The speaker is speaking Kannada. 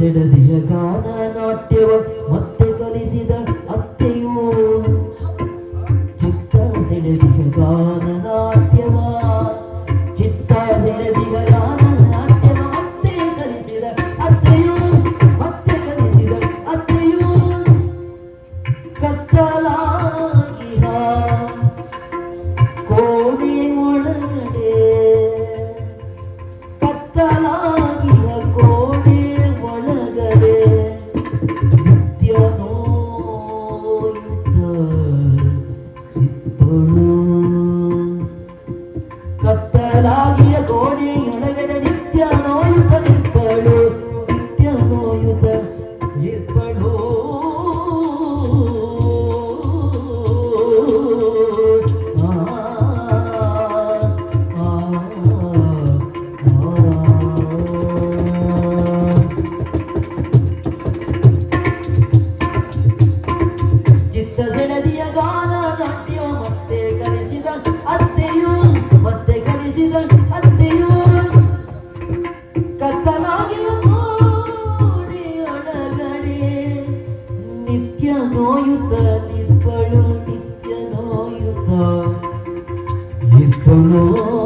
ಸೆಡದಿಯ ಗಾನ ನಾಟ್ಯವ ಮತ್ತೆ ಕಲಿಸಿದ ಅತ್ತೆಯೂ ಚಿತ್ತ ಸೆಡದಿಯ ಗಾನ యుద్ధ నిర్బలు నిత్యనో యుద్ధ